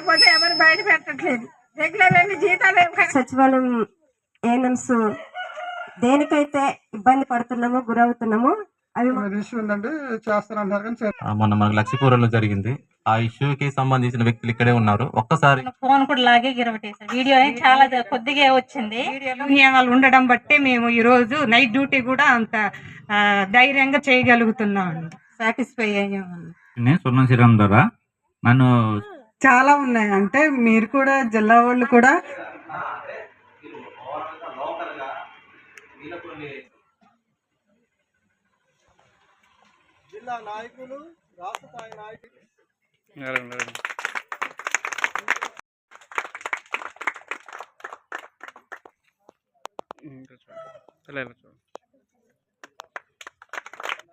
కాకపోతే ఎవరు బయట పెట్టట్లేదు. రెగ్యులర్ వెళ్ళి జీతాలు ఏం సచివాలయం ఏఎన్ఎంస్ దేనికైతే ఇబ్బంది పడుతున్నామో గురవుతున్నామో అవి మొన్న మనకు లక్ష్మీపురంలో జరిగింది. ఆ ఇష్యూకి సంబంధించిన వ్యక్తులు ఇక్కడే ఉన్నారు. ఒక్కసారి ఫోన్ కూడా లాగే గిరవటేసారు వీడియో ఏం చాలా కొద్దిగా వచ్చింది. నియమాలు ఉండడం బట్టే మేము ఈ రోజు నైట్ డ్యూటీ కూడా అంత ధైర్యంగా చేయగలుగుతున్నాం సాటిస్ఫై అయ్యాము. నేను సున్నం శ్రీరామ్ ద్వారా నన్ను చాలా ఉన్నాయి. అంటే మీరు కూడా జిల్లా వాళ్ళు కూడా జిల్లా నాయకులు రాష్ట్ర స్థాయి నాయకులు.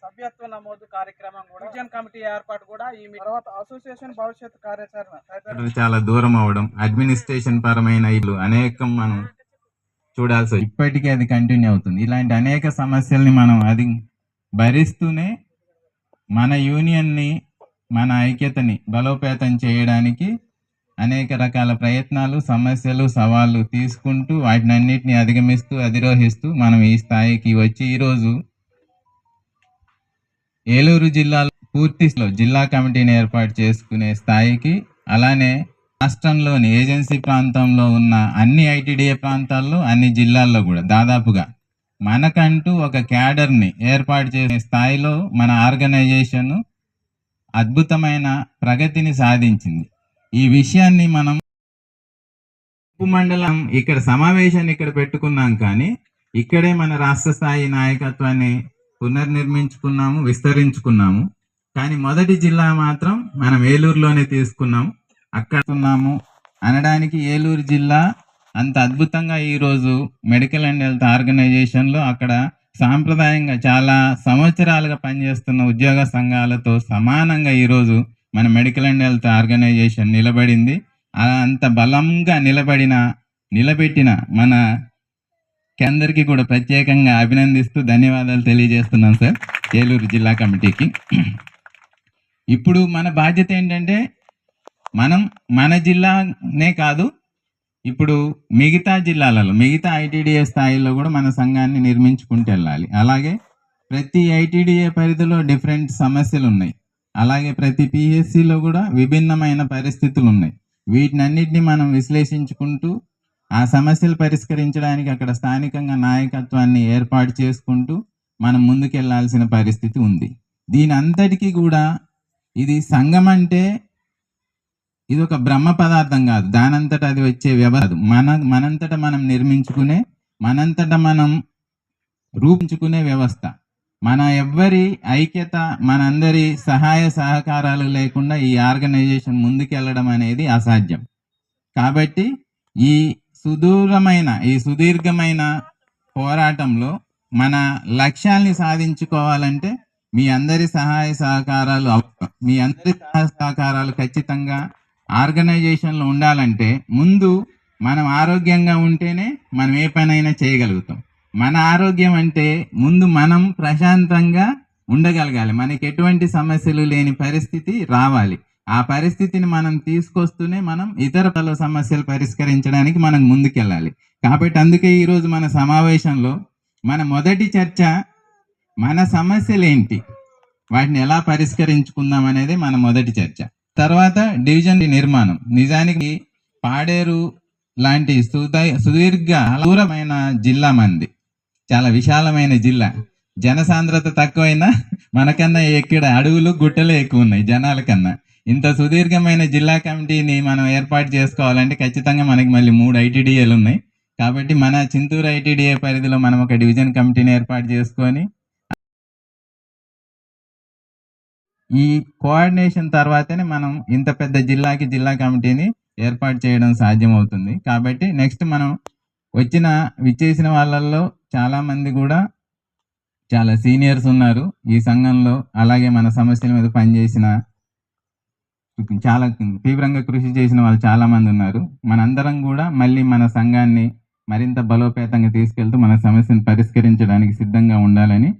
సభ్యత్వ నమోదు కార్యక్రమం కూడా విజన్ కమిటీ ఏర్పాటు కూడా ఈ తర్వాత అసోసియేషన్ భవిష్యత్ కార్యాచరణ చాలా దూరం అవడం అడ్మినిస్ట్రేషన్ పరమైన ఇల్లు అనేకం మనం చూడాల్సి. ఇప్పటికీ అది కంటిన్యూ అవుతుంది ఇలాంటి అనేక సమస్యల్ని మనం అది భరిస్తూనే మన యూనియన్ని మన ఐక్యతని బలోపేతం చేయడానికి అనేక రకాల ప్రయత్నాలు సమస్యలు సవాళ్ళు తీసుకుంటూ వాటిని అన్నిటిని అధిగమిస్తూ అధిరోహిస్తూ మనం ఈ స్థాయికి వచ్చి ఈరోజు ఏలూరు జిల్లాలో పూర్తిలో జిల్లా కమిటీని ఏర్పాటు చేసుకునే స్థాయికి అలానే రాష్ట్రంలోని ఏజెన్సీ ప్రాంతంలో ఉన్న అన్ని ఐటీడీఏ ప్రాంతాల్లో అన్ని జిల్లాల్లో కూడా దాదాపుగా మనకంటూ ఒక క్యాడర్ని ఏర్పాటు చేసే స్థాయిలో మన ఆర్గనైజేషన్ అద్భుతమైన ప్రగతిని సాధించింది. ఈ విషయాన్ని మనం మండలం ఇక్కడ సమావేశాన్ని ఇక్కడ పెట్టుకున్నాం కానీ ఇక్కడే మన రాష్ట్ర స్థాయి నాయకత్వాన్ని పునర్నిర్మించుకున్నాము విస్తరించుకున్నాము. కానీ మొదటి జిల్లా మాత్రం మనం ఏలూరులోనే తీసుకున్నాము. అక్కడ ఉన్నాము. అనడానికి ఏలూరు జిల్లా అంత అద్భుతంగా ఈరోజు మెడికల్ అండ్ హెల్త్ ఆర్గనైజేషన్లో అక్కడ సాంప్రదాయంగా చాలా సంవత్సరాలుగా పనిచేస్తున్న ఉద్యోగ సంఘాలతో సమానంగా ఈరోజు మన మెడికల్ అండ్ హెల్త్ ఆర్గనైజేషన్ నిలబడింది. అంత బలంగా నిలబడిన నిలబెట్టిన మన అందరికీ కూడా ప్రత్యేకంగా అభినందిస్తూ ధన్యవాదాలు తెలియజేస్తున్నాం సార్ ఏలూరు జిల్లా కమిటీకి. ఇప్పుడు మన బాధ్యత ఏంటంటే మనం మన జిల్లానే కాదు ఇప్పుడు మిగతా జిల్లాలలో మిగతా ఐటీడీఏ స్థాయిలో కూడా మన సంఘాన్ని నిర్మించుకుంటూ వెళ్ళాలి. అలాగే ప్రతి ఐటీడీఏ పరిధిలో డిఫరెంట్ సమస్యలు ఉన్నాయి. అలాగే ప్రతి పిఎస్సిలో కూడా విభిన్నమైన పరిస్థితులు ఉన్నాయి. వీటినన్నిటిని మనం విశ్లేషించుకుంటూ ఆ సమస్యలు పరిష్కరించడానికి అక్కడ స్థానికంగా నాయకత్వాన్ని ఏర్పాటు చేసుకుంటూ మనం ముందుకెళ్ళాల్సిన పరిస్థితి ఉంది. దీని అంతటికీ కూడా ఇది సంఘం అంటే ఇది ఒక బ్రహ్మ పదార్థం కాదు. దానంతట అది వచ్చే వ్యవహారం మన మనంతట మనం నిర్మించుకునే మనంతట మనం రూపించుకునే వ్యవస్థ. మన ఎవ్వరి ఐక్యత మనందరి సహాయ సహకారాలు లేకుండా ఈ ఆర్గనైజేషన్ ముందుకెళ్ళడం అనేది అసాధ్యం. కాబట్టి ఈ సుదూరమైన ఈ సుదీర్ఘమైన పోరాటంలో మన లక్ష్యాల్ని సాధించుకోవాలంటే మీ అందరి సహాయ సహకారాలు అవసరం. మీ అందరి సహాయ సహకారాలు ఖచ్చితంగా ఆర్గనైజేషన్లో ఉండాలంటే ముందు మనం ఆరోగ్యంగా ఉంటేనే మనం ఏ పనైనా చేయగలుగుతాం. మన ఆరోగ్యం అంటే ముందు మనం ప్రశాంతంగా ఉండగలగాలి. మనకి ఎటువంటి సమస్యలు లేని పరిస్థితి రావాలి. ఆ పరిస్థితిని మనం తీసుకొస్తూనే మనం ఇతర పలు సమస్యలు పరిష్కరించడానికి మనం ముందుకెళ్ళాలి. కాబట్టి అందుకే ఈరోజు మన సమావేశంలో మన మొదటి చర్చ మన సమస్యలు ఏంటి వాటిని ఎలా పరిష్కరించుకుందాం అనేది మన మొదటి చర్చ. తర్వాత డివిజన్ నిర్మాణం. నిజానికి పాడేరు లాంటి సుదై సుదీర్ఘ దూరమైన జిల్లా మంది. చాలా విశాలమైన జిల్లా. జనసాంద్రత తక్కువైనా మనకన్నా ఎక్కడ అడవులు గుట్టలు ఎక్కువ ఉన్నాయి జనాల కన్నా ఇంత సుదీర్ఘమైన జిల్లా కమిటీని మనం ఏర్పాటు చేసుకోవాలంటే ఖచ్చితంగా మనకి మళ్ళీ మూడు ఐటీడీఏలు ఉన్నాయి. కాబట్టి మన చింతూరు ఐటీడీఏ పరిధిలో మనం ఒక డివిజన్ కమిటీని ఏర్పాటు చేసుకొని ఈ కోఆర్డినేషన్ తర్వాతనే మనం ఇంత పెద్ద జిల్లాకి జిల్లా కమిటీని ఏర్పాటు చేయడం సాధ్యమవుతుంది. కాబట్టి నెక్స్ట్ మనం వచ్చిన విచ్చేసిన వాళ్ళల్లో చాలామంది కూడా చాలా సీనియర్స్ ఉన్నారు. ఈ సంఘంలో అలాగే మన సమస్యల మీద పనిచేసిన చాలా తీవ్రంగా కృషి చేసిన వాళ్ళు చాలా మంది ఉన్నారు. మనందరం కూడా మళ్ళీ మన సంఘాన్ని మరింత బలోపేతంగా తీసుకెళ్తూ మన సమస్యను పరిష్కరించడానికి సిద్ధంగా ఉండాలని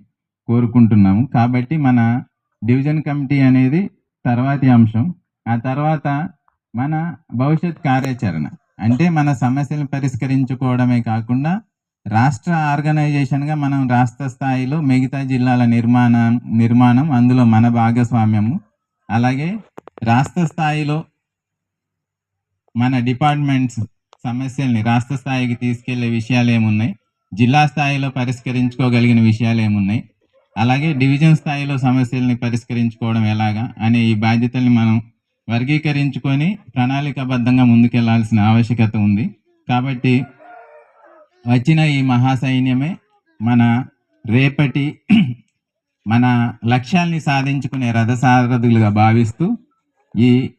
కోరుకుంటున్నాము. కాబట్టి మన డివిజన్ కమిటీ అనేది తర్వాతి అంశం. ఆ తర్వాత మన భవిష్యత్ కార్యాచరణ. అంటే మన సమస్యలను పరిష్కరించుకోవడమే కాకుండా రాష్ట్ర ఆర్గనైజేషన్గా మనం రాష్ట్ర స్థాయిలో మిగతా జిల్లాల నిర్మాణం నిర్మాణం అందులో మన భాగస్వామ్యము. అలాగే రాష్ట్ర స్థాయిలో మన డిపార్ట్మెంట్స్ సమస్యల్ని రాష్ట్ర స్థాయికి తీసుకెళ్ళే విషయాలు ఏమున్నాయి? జిల్లా స్థాయిలో పరిష్కరించుకోగలిగిన విషయాలు ఏమున్నాయి? అలాగే డివిజన్ స్థాయిలో సమస్యల్ని పరిష్కరించుకోవడం ఎలాగా అనే ఈ బాధ్యతల్ని మనం వర్గీకరించుకొని ప్రణాళికాబద్ధంగా ముందుకెళ్ళాల్సిన ఆవశ్యకత ఉంది. కాబట్టి వచ్చిన ఈ మహాసైన్యమే మన రేపటి మన లక్ష్యాల్ని సాధించుకునే రథసారథులుగా భావిస్తూ ఈ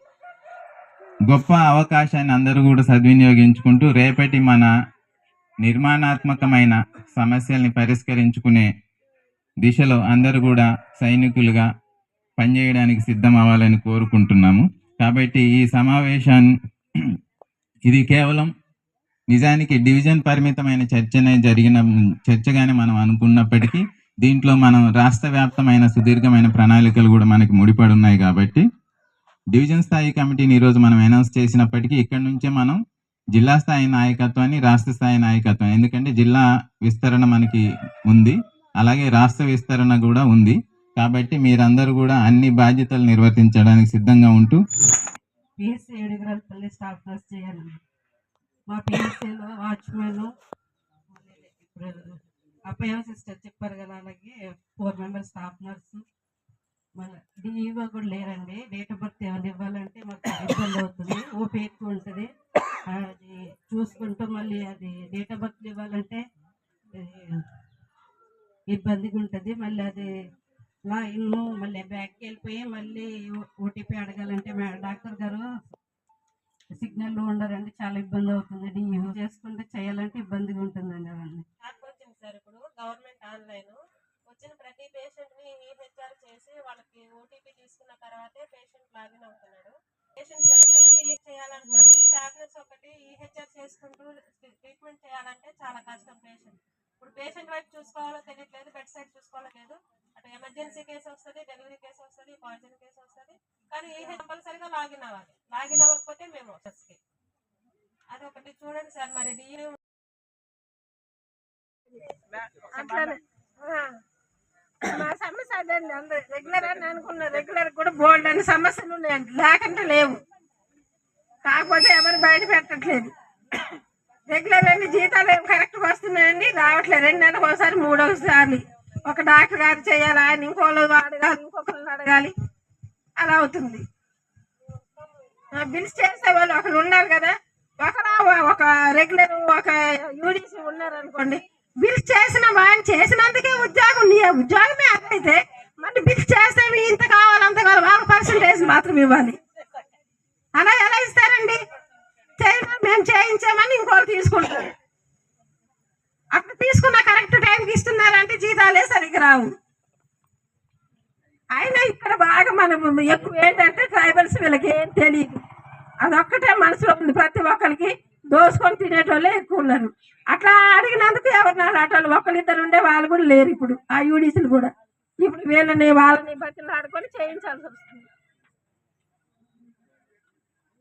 గొప్ప అవకాశాన్ని అందరూ కూడా సద్వినియోగించుకుంటూ రేపటి మన నిర్మాణాత్మకమైన సమస్యల్ని పరిష్కరించుకునే దిశలో అందరూ కూడా సైనికులుగా పనిచేయడానికి సిద్ధం అవ్వాలని కోరుకుంటున్నాము. కాబట్టి ఈ సమావేశాన్ని ఇది కేవలం నిజానికి డివిజన్ పరిమితమైన చర్చనే జరిగిన చర్చగానే మనం అనుకున్నప్పటికీ దీంట్లో మనం రాష్ట్ర వ్యాప్తమైన సుదీర్ఘమైన ప్రణాళికలు కూడా మనకి ముడిపడి ఉన్నాయి కాబట్టి డివిజన్ స్థాయి కమిటీని ఈరోజు మనం అనౌన్స్ చేసినప్పటికీ ఇక్కడ నుంచే మనం జిల్లా స్థాయి నాయకత్వాన్ని రాష్ట్ర స్థాయి నాయకత్వం ఎందుకంటే జిల్లా విస్తరణ మనకి ఉంది అలాగే రాష్ట్ర విస్తరణ కూడా ఉంది. కాబట్టి మీరందరూ కూడా అన్ని బాధ్యతలు నిర్వర్తించడానికి సిద్ధంగా ఉంటూ పిఎస్సీ ఏడుగురాలపల్లి స్టాఫ్ మా పిఎస్సీలో వాచ్మెన్ ఇప్పుడు సిస్టర్ చెప్పారు కదా అలాగే ఫోర్ మెంబర్స్ స్టాఫ్ నర్సు. మన డిఈఓ కూడా లేరండి. డేట్ ఆఫ్ బర్త్ ఏమైనా ఇవ్వాలంటే మాకు ఇబ్బంది అవుతుంది. ఓపీ ఎక్కువ ఉంటుంది. అది చూసుకుంటూ మళ్ళీ అది డేట్ ఆఫ్ బర్త్ ఇవ్వాలంటే ఇబ్బందిగా ఉంటుంది. మళ్ళీ అది లైన్ మళ్ళీ బ్యాక్కి వెళ్ళిపోయి మళ్ళీ ఓటీపీ అడగాలంటే డాక్టర్ గారు సిగ్నల్ ఉండరండి. చాలా ఇబ్బంది అవుతుంది. డిఈఓ చేసుకుంటే చేయాలంటే ఇబ్బందిగా ఉంటుందండి అవన్నీ. సార్ ఇప్పుడు గవర్నమెంట్ ఆన్లైన్. వచ్చిన ప్రతి పేషెంట్ని ఈహెచ్ఆర్ చేసి వాళ్ళకి ఓటీపీ తీసుకున్న తర్వాతే పేషెంట్ లాగిన్ అవుతున్నాడు. పేషెంట్ పేషెంట్కి ఏం చేయాలంటున్నారు? టాబ్లెట్స్ ఒకటి ఈహెచ్ఆర్ చేసుకుంటూ ట్రీట్మెంట్ చేయాలంటే చాలా కష్టం పేషెంట్. ఇప్పుడు పేషెంట్ వైపు చూసుకోవాలో తెలియట్లేదు బెడ్ సైడ్ చూసుకోవాలో లేదు. అటు ఎమర్జెన్సీ కేసు వస్తుంది డెలివరీ కేసు వస్తుంది పాయిజన్ కేసు వస్తుంది. కానీ ఏ కంపల్సరీగా లాగిన్ అవ్వాలి. లాగిన్ అవ్వకపోతే మేము వచ్చేసి అది ఒకటి చూడండి సార్ మరి అట్లానే మా సమస్య అదండి అందరు రెగ్యులర్ అని అనుకున్న రెగ్యులర్ కూడా బోల్డ్ అనే సమస్యలు ఉన్నాయండి లేకుంటే లేవు. కాకపోతే ఎవరు బయట పెట్టట్లేదు. రెగ్యులర్ అని జీతాలు ఏం కరెక్ట్గా వస్తున్నాయండి? రావట్లేదు. రెండు నెలలకు ఒకసారి మూడోసారి. ఒక డాక్టర్ గారు చేయాలి ఆయన ఇంకోళ్ళు అడగాలి ఇంకొకరిని అడగాలి. అలా అవుతుంది. ఆ, బిల్స్ చేసే వాళ్ళు ఒకరు ఉన్నారు కదా. ఒకరా ఒక రెగ్యులర్ ఒక యూడీసీ ఉన్నారు అనుకోండి బిల్స్ చేసిన వాళ్ళు చేసినందుకే ఉద్యోగం నీ ఉద్యోగమే అదైతే మరి బిల్స్ చేస్తే ఇంత కావాలి అంత కావాలి వాళ్ళ పర్సంటేజ్ మాత్రం ఇవ్వాలి. అలా ఎలా ఇస్తారండి? మేము చేయించామని ఇంకోళ్ళు తీసుకుంటారు. అక్కడ తీసుకున్న కరెక్ట్ టైంకి ఇస్తున్నారంటే జీతాలే సరిగ్గా రావు. అయినా ఇక్కడ బాగా మనం ఎక్కువ ఏంటంటే ట్రైబల్స్ వీళ్ళకి ఏం తెలియదు అదొక్కటే మనసులో ఉంది ప్రతి ఒక్కరికి. దోసుకొని తినేటోళ్ళే ఎక్కువ ఉన్నారు. అట్లా అడిగినందుకు ఎవరిని ఆటోళ్ళు ఒకరిద్దరు ఉండే వాళ్ళు కూడా లేరు ఇప్పుడు ఆ యూడీసీలు కూడా. ఇప్పుడు వీళ్ళని వాళ్ళని బతిని ఆడుకొని చేయించాల్సి వస్తుంది.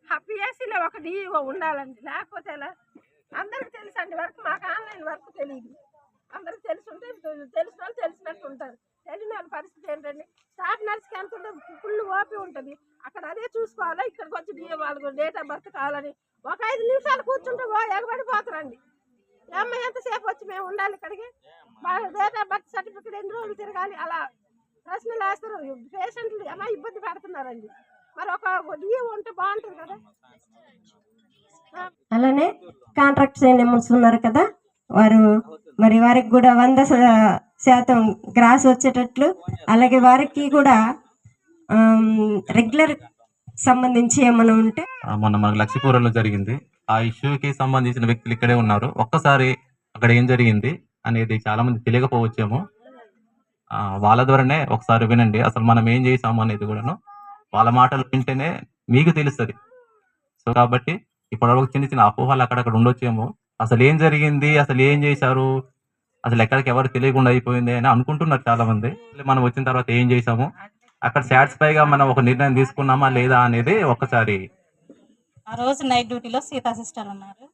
ఆ పిఎస్సీలో ఒక డిఈఓ ఉండాలండి లేకపోతే ఎలా? అందరికి తెలుసు అండి వర్క్ మాకు ఆన్లైన్ వర్క్ తెలియదు. అందరికి తెలిసి ఉంటే తెలిసిన వాళ్ళు తెలిసినట్టు ఉంటారు. తెలియని వాళ్ళ పరిస్థితి ఏంటండి స్టాఫ్ నర్స్కి ఎంత ఉంటుంది ఫుల్ ఓపి ఉంటుంది. అక్కడ అదే చూసుకోవాలా? ఇక్కడికి వచ్చి డిఏ వాళ్ళకు డేట్ ఆఫ్ బర్త్ కావాలని. ఒక ఐదు నిమిషాలు కూర్చుంటే ఓ ఎగబడిపోతారండి. అమ్మ ఎంతసేపు వచ్చి మేము ఉండాలి ఇక్కడికి? డేట్ ఆఫ్ బర్త్ సర్టిఫికేట్ ఎన్ని రోజులు తిరగాలి? అలా ప్రశ్నలు వేస్తారు. పేషెంట్లు ఎలా ఇబ్బంది పెడుతున్నారండి. మరి ఒక డిఏ ఉంటే బాగుంటుంది కదా. అలానే కాంట్రాక్ట్ ఎనిమల్స్ ఉన్నారు కదా? వారు మరి వారికి కూడా వంద శాతం గ్రాస్ వచ్చేటట్లు అలాగే వారికి కూడా రెగ్యులర్ సంబంధించి ఏమైనా ఉంటే ఆ, మొన్న మనకు లక్ష్మీపురంలో జరిగింది. ఆ ఇష్యూకి సంబంధించిన వ్యక్తులు ఇక్కడే ఉన్నారు. ఒక్కసారి అక్కడ ఏం జరిగింది అనేది చాలా మంది తెలియకపోవచ్చేమో వాళ్ళ ద్వారానే ఒకసారి వినండి. అసలు మనం ఏం చేసాము అనేది కూడాను వాళ్ళ మాటలు వింటేనే మీకు తెలుస్తుంది. సో కాబట్టి ఇప్పటివరకు చిన్న చిన్న అపోహలు అక్కడక్కడ ఉండొచ్చేమో. అసలు ఏం జరిగింది? అసలు ఏం చేశారు? అసలు ఎక్కడికి ఎవరు తెలియకుండా అయిపోయింది అని అనుకుంటున్నారు చాలా మంది మనం వచ్చిన తర్వాత ఏం చేసాము అక్కడ సాటిస్ఫై గా మనం ఒక నిర్ణయం తీసుకున్నామా లేదా అనేది ఒకసారి. ఆ రోజు నైట్ డ్యూటీలో సీతా సిస్టర్ ఉన్నారు.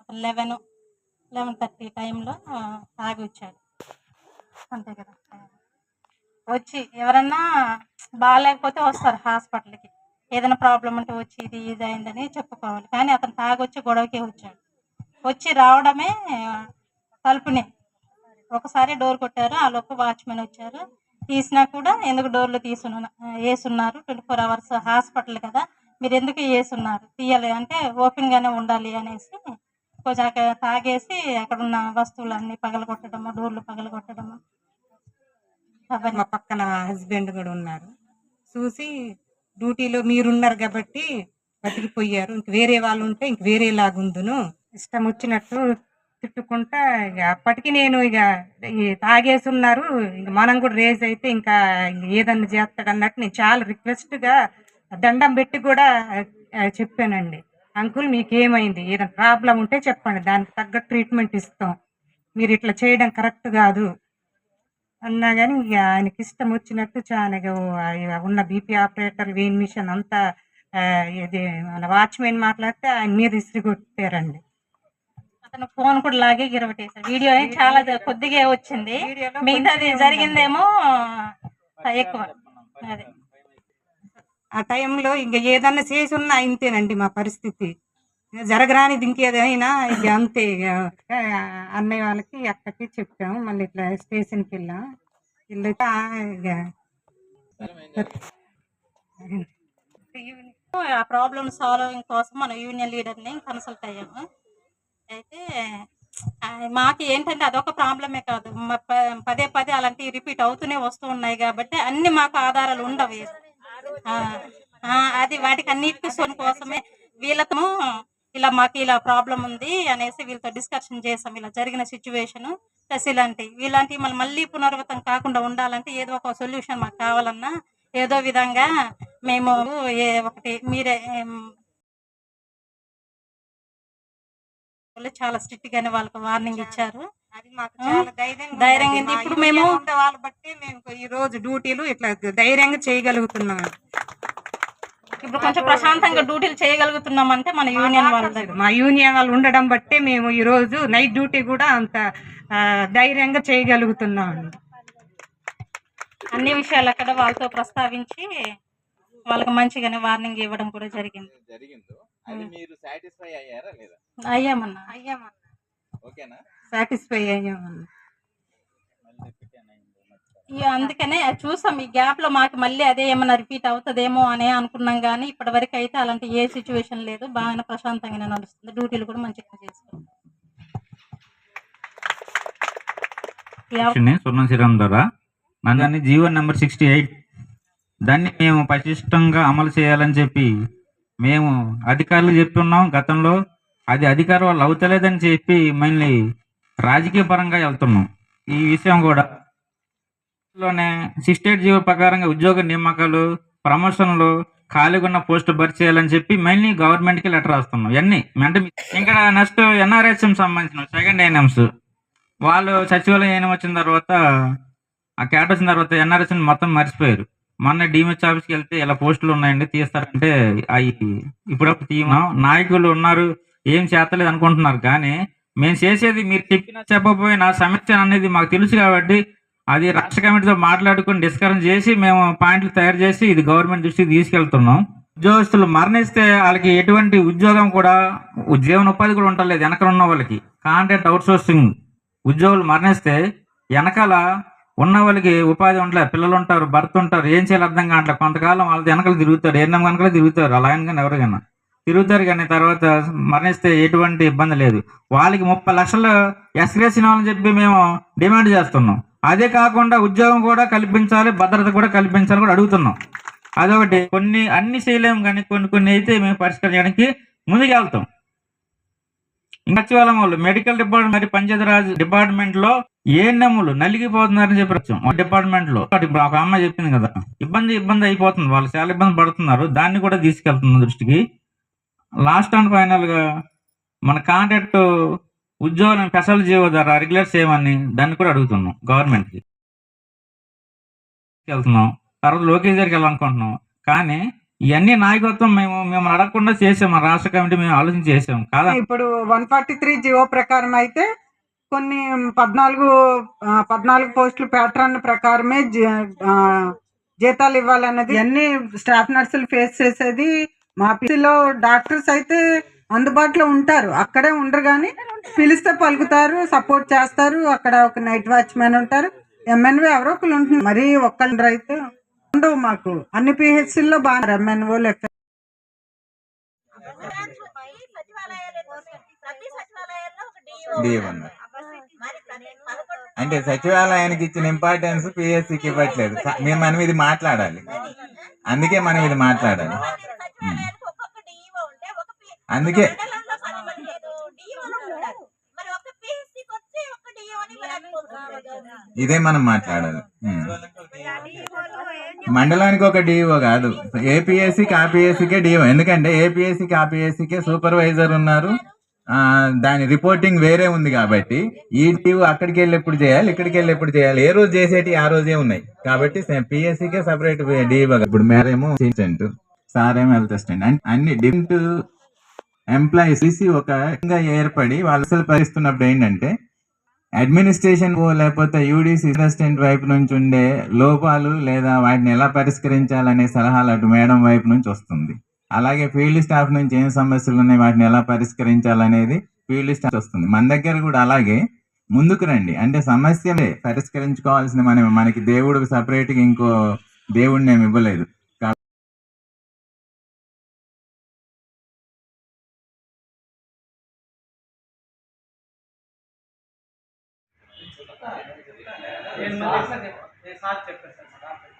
అతను లెవెన్ లెవెన్ థర్టీ టైంలో తాగి వచ్చాడు. అంతే కదా. వచ్చి ఎవరన్నా బాగాలేకపోతే వస్తారు హాస్పిటల్కి. ఏదైనా ప్రాబ్లం ఉంటే వచ్చి ఇది ఇది అయిందని చెప్పుకోవాలి. కానీ అతను తాగొచ్చి గొడవకే వచ్చాడు. వచ్చి రావడమే తలుపునే. ఒకసారి డోర్ కొట్టారు ఆ లోపు వాచ్మెన్ వచ్చారు. తీసినా కూడా ఎందుకు డోర్లు తీసున్న వేసున్నారు ట్వంటీ ఫోర్ అవర్స్ హాస్పిటల్ కదా మీరు ఎందుకు వేసున్నారు తీయాలి అంటే ఓపెన్గానే ఉండాలి అనేసి కొంచెం అక్కడ తాగేసి అక్కడ ఉన్న వస్తువులన్నీ పగలగొట్టడము డోర్లు పగలగొట్టడము. అవన్నీ. మా పక్కన హస్బెండ్ కూడా ఉన్నారు. చూసి డ్యూటీలో మీరున్నారు కాబట్టి బతికిపోయారు. ఇంక వేరే వాళ్ళు ఉంటే ఇంక వేరేలాగుందును. ఇష్టం వచ్చినట్టు తిట్టుకుంటా ఇక అప్పటికి నేను ఇక తాగేసి ఉన్నారు ఇక మనం కూడా రేజ్ అయితే ఇంకా ఏదన్నా చేస్తాడు అన్నట్టు నేను చాలా రిక్వెస్ట్గా దండం పెట్టి కూడా చెప్పానండి. అంకుల్ మీకు ఏమైంది ఏదైనా ప్రాబ్లం ఉంటే చెప్పండి. దానికి తగ్గ ట్రీట్మెంట్ ఇస్తాం. మీరు ఇట్లా చేయడం కరెక్ట్ కాదు. అన్నా కానీ ఇక ఆయనకి ఇష్టం వచ్చినట్టు చాలా ఉన్న బీపీ ఆపరేటర్ వెయిన్ మిషన్ అంతా ఇది మన వాచ్మెన్ మాట్లాడితే ఆయన మీద ఇసిరి కొట్టారండి. అతను ఫోన్ కూడా లాగే గిరవటేశాడు వీడియో ఏం చాలా కొద్దిగా వచ్చింది మిగతాది జరిగిందేమో ఎక్కువ అదే ఆ టైంలో ఇంక ఏదన్నా చేసి ఉన్నా ఇంతేనండి మా పరిస్థితి జరగరానిది ఇంకేదైనా ఇక అంతే అన్నయ్య వాళ్ళకి అక్కకి చెప్పాము మళ్ళీ ఇట్లా స్టేషన్కి వెళ్ళాం ఇక ఆ ప్రాబ్లమ్ సాల్వింగ్ కోసం మన యూనియన్ లీడర్ని కన్సల్ట్ అయ్యాము అయితే మాకు ఏంటంటే అదొక ప్రాబ్లమే కాదు. పదే పదే అలాంటివి రిపీట్ అవుతూనే వస్తూ ఉన్నాయి కాబట్టి అన్ని మాకు ఆధారాలు ఉండవు. అది వాటికి అన్నిటికీ కోసమే వీళ్ళతో ఇలా మాకు ఇలా ప్రాబ్లం ఉంది అనేసి వీళ్ళతో డిస్కషన్ చేసాం. ఇలా జరిగిన సిచ్యువేషన్ ప్లస్ ఇలాంటివి ఇలాంటివి మళ్ళీ మళ్ళీ పునరావృతం కాకుండా ఉండాలంటే ఏదో ఒక సొల్యూషన్ మాకు కావాలన్నా ఏదో విధంగా మేము ఒకటి మీరే వాళ్ళు చాలా స్ట్రిక్ట్ గానే వాళ్ళకి వార్నింగ్ ఇచ్చారు. అది మాకు చాలా ధైర్యంగా ఇప్పుడు యూనియన్ మేము- ఉండే వాళ్ళ బట్టి మేము ఈ రోజు డ్యూటీలు ఇట్లా ధైర్యంగా చేయగలుగుతున్నాం. ఇప్పుడు కొంచెం ప్రశాంతంగా డ్యూటీలు చేయగలుగుతున్నాం అంటే మన యూనియన్ వాళ్ళ దగ్గర మా యూనియన్ వాళ్ళు ఉండడం బట్టే మేము ఈ రోజు నైట్ డ్యూటీ కూడా అంత ధైర్యంగా చేయగలుగుతున్నాం. అన్ని విషయాలు అక్కడ వాళ్ళతో ప్రస్తావించి వాళ్ళకి మంచిగానే వార్నింగ్ ఇవ్వడం కూడా జరిగింది. జరిగిందో? అది మీరు సాటిస్ఫై అయ్యారా లేదా? అయ్యామన్నా. అయ్యామన్నా. ఓకేనా? సాటిస్ఫై అయ్యామన్నా. అందుకనే అది చూసాం ఈ గ్యాప్లో మాకు మళ్ళీ అదే ఏమైనా రిపీట్ అవుతుందేమో అనే అనుకున్నాం కానీ ఇప్పటి వరకు అయితే అలాంటి ఏ సిచ్యువేషన్ లేదు. బాగానే ప్రశాంతంగానే నడుస్తుంది. డ్యూటీలు కూడా మంచిగా చేస్తాం ని సున్నం శ్రీరామ్ ద్వారా నన్ను జీవో నెంబర్ సిక్స్టీ ఎయిట్. దాన్ని మేము పటిష్టంగా అమలు చేయాలని చెప్పి మేము అధికారులు చెప్తున్నాం గతంలో అది అధికారం వాళ్ళు అవుతలేదని చెప్పి మళ్ళీ రాజకీయ పరంగా వెళ్తున్నాం. ఈ విషయం కూడా లోనే సిస్టేట్ జీవో ప్రకారంగా ఉద్యోగ నియామకాలు ప్రమోషన్లు ఖాళీగా ఉన్న పోస్టు భర్తీ చేయాలని చెప్పి మళ్ళీ గవర్నమెంట్కి లెటర్ రాస్తున్నాం. ఇవన్నీ అంటే ఇక్కడ నెక్స్ట్ ఎన్ఆర్ఎస్ఎం సంబంధించిన సెకండ్ ఏఎన్ఎంస్ వాళ్ళు సచివాలయం ఏం వచ్చిన తర్వాత ఆ క్యాట్ వచ్చిన తర్వాత ఎన్ఆర్ఎస్ఎం మొత్తం మర్చిపోయారు. మొన్న డిమెచ్ ఆఫీస్కి వెళ్తే ఇలా పోస్టులు ఉన్నాయండి తీస్తారంటే అవి ఇప్పుడప్పుడు తీయమా నాయకులు ఉన్నారు ఏం చేస్తలేదు అనుకుంటున్నారు కానీ మేము చేసేది మీరు చెప్పినా చెప్పకపోయినా సమస్య అనేది మాకు తెలుసు కాబట్టి అది రాష్ట్ర కమిటీతో మాట్లాడుకుని డిస్కషన్ చేసి మేము పాయింట్లు తయారు చేసి ఇది గవర్నమెంట్ దృష్టికి తీసుకెళ్తున్నాం. ఉద్యోగస్తులు మరణిస్తే వాళ్ళకి ఎటువంటి ఉద్యోగం కూడా జీవనోపాధి కూడా ఉండలేదు వెనకాల ఉన్న వాళ్ళకి. కాంట్రాక్ట్ అవుట్సోర్సింగ్ ఉద్యోగులు మరణిస్తే వెనకాల ఉన్న వాళ్ళకి ఉపాధి ఉండలే పిల్లలు ఉంటారు భర్త ఉంటారు ఏం చేయాలి అర్థం కావట్లేదు కొంతకాలం వాళ్ళ వెనకలు తిరుగుతారు ఎన్నం వెనకలు తిరుగుతారు అలా కానీ ఎవరికైనా. తిరుగుతారు కానీ తర్వాత మరణిస్తే ఎటువంటి ఇబ్బంది లేదు. వాళ్ళకి ముప్పై లక్షలు ఎస్గ్రేషన్ అని చెప్పి మేము డిమాండ్ చేస్తున్నాం. అదే కాకుండా ఉద్యోగం కూడా కల్పించాలి భద్రత కూడా కల్పించాలని కూడా అడుగుతున్నాం. అదొకటి. కొన్ని అన్ని చేయలేము కానీ కొన్ని కొన్ని అయితే మేము పరిష్కరించడానికి ముందుకు వెళ్తాం సచివాలయం వాళ్ళు మెడికల్ డిపార్ట్మెంట్ పంచాయతీ పంచాయతీరాజ్ డిపార్ట్మెంట్లో ఏఎన్ఎంలు నలిగిపోతున్నారని చెప్పచ్చు డిపార్ట్మెంట్లో. ఇప్పుడు ఒక అమ్మాయి చెప్పింది కదా ఇబ్బంది ఇబ్బంది అయిపోతుంది వాళ్ళు చాలా ఇబ్బంది పడుతున్నారు దాన్ని కూడా తీసుకెళ్తున్న దృష్టికి. లాస్ట్ అండ్ ఫైనల్గా మన కాంట్రాక్ట్ ఉద్యోగం స్పెషల్ జీవో ద్వారా రెగ్యులర్ చేయమని దాన్ని కూడా అడుగుతున్నాం గవర్నమెంట్కి. వెళ్తున్నాం తర్వాత లోకేష్ దగ్గరికి వెళ్ళాలనుకుంటున్నాం. కానీ ఇవన్నీ నాయకత్వం మేము మేము అడగకుండా చేసాము మా రాష్ట్ర కమిటీ మేము ఆలోచన చేసాము కాదా? ఇప్పుడు వన్ ఫార్టీ త్రీ జియో ప్రకారం అయితే కొన్ని పద్నాలుగు పద్నాలుగు పోస్టులు ప్యాటర్న్ ప్రకారమే జీ- జీతాలు ఇవ్వాలన్నది అన్ని స్టాఫ్ నర్సులు ఫేస్ చేసేది మా పిల్లలో డాక్టర్స్ అయితే అందుబాటులో ఉంటారు. అక్కడే ఉండరు కానీ పిలిస్తే పలుకుతారు సపోర్ట్ చేస్తారు. అక్కడ ఒక నైట్ వాచ్మెన్ ఉంటారు. ఎంఎన్ఓ ఎవరో ఒకరు ఉంటుంది మరి ఒక్కళ్ళు అయితే ఉండవు మాకు. అన్ని పిహెచ్సిల్లో బాగా ఎంఎన్ఓ లెక్క. అంటే సచివాలయానికి ఇచ్చిన ఇంపార్టెన్స్ పిఎస్సికి ఇవ్వట్లేదు. మేము మనం ఇది మాట్లాడాలి. అందుకే మనం ఇది మాట్లాడాలి. అందుకే ఇదే మనం మాట్లాడాలి. మండలానికి ఒక డిఓ కాదు. ఏపీఎస్సికి ఆపిఎస్సికే డిఓ ఎందుకంటే ఏపీఎస్సికి ఆపిఎస్సికే సూపర్వైజర్ ఉన్నారు. ఆ, దాని రిపోర్టింగ్ వేరే ఉంది కాబట్టి ఈ డిఓ అక్కడికి వెళ్ళి ఎప్పుడు చేయాలి ఇక్కడికి వెళ్ళి ఎప్పుడు చేయాలి? ఏ రోజు చేసేటి ఆ రోజే ఉన్నాయి. కాబట్టి పిఎస్సికే సపరేట్ డిఓ ఇప్పుడు మేరేమో అసిస్టెంట్ సార్ ఏమో హెల్త్ అసిస్టెంట్ అంటే అన్ని డిఫరెంట్ ఎంప్లాయీస్ ఒక ఏర్పడి వాళ్ళు అసలు పరిస్తున్నప్పుడు ఏంటంటే అడ్మినిస్ట్రేషన్ లేకపోతే యూడిసి అసిస్టెంట్ వైపు నుంచి ఉండే లోపాలు లేదా వాటిని ఎలా పరిష్కరించాలనే సలహాలు అటు మేడం వైపు నుంచి వస్తుంది. అలాగే ఫీల్డ్ స్టాఫ్ నుంచి ఏం సమస్యలు ఉన్నాయి వాటిని ఎలా పరిష్కరించాలనేది ఫీల్డ్ స్టాఫ్ వస్తుంది. మన దగ్గర కూడా అలాగే ముందుకు రండి. అంటే సమస్యలే పరిష్కరించుకోవాల్సిన మనం మనకి దేవుడికి సపరేట్గా ఇంకో దేవుడిని ఏమి ఇవ్వలేదు. నేను నేను సార్ చెప్పాను సార్ మా డాక్టర్.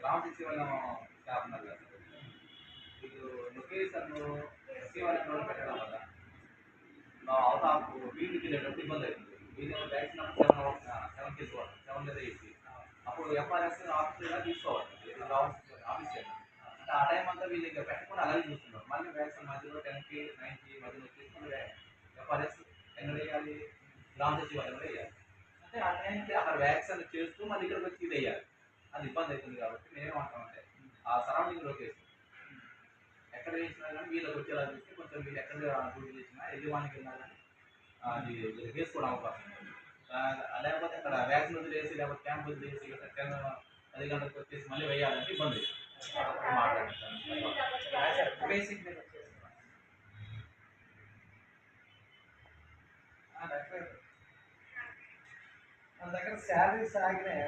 గ్రామ సచివాలయం స్టాఫ్ ఉన్నారు కదా వీళ్ళు లొకేషన్ సచివాలయం పెట్టడం వల్ల అవుట్ ఆఫ్ వీళ్ళకి వెళ్ళేటప్పుడు ఇబ్బంది అవుతుంది. వీళ్ళు వ్యాక్సిన్ సెవెన్ తీసుకోవాలి సెవెన్ వేసి అప్పుడు ఎఫ్ఆర్ఎస్ ఆఫీస్ తీసుకోవాలి. ఆఫీస్ అంటే ఆ టైం అంతా వీళ్ళు ఇంకా పెట్టకుండా అలాగే చూస్తున్నారు మళ్ళీ వ్యాక్సిన్ మధ్యలో టెన్కి నైన్కి మధ్యలో తీసుకుని ఎఫ్ఆర్ఎస్ ఎన్నో వేయాలి గ్రామ సచివాలయంలో వేయాలి. అంటే ఆ టైంకి అక్కడ వ్యాక్సిన్ చేస్తూ మళ్ళీ ఇక్కడికి వచ్చి ఇది వేయాలి. అది ఇబ్బంది అవుతుంది కాబట్టి మేమేమంటామంటే ఆ సరౌండింగ్ లొకేషన్ ఎక్కడ వేసినా కానీ వీళ్ళకి వచ్చేలా చూస్తే కొంచెం వీళ్ళు ఎక్కడ డ్యూటీ చేసినా యజమానికి వెళ్ళినా కానీ అది వేసుకోవడం అవకాశం లేకపోతే అక్కడ వ్యాక్సిన్ వదిలేసి లేకపోతే క్యాంప్ వదిలేసి ఇక్కడ టెన్ పది గంటలకు వచ్చేసి మళ్ళీ వేయాలంటే ఇబ్బంది. అదొకటి బేసిక్ మన దగ్గర శాలరీస్ ఆగినాయి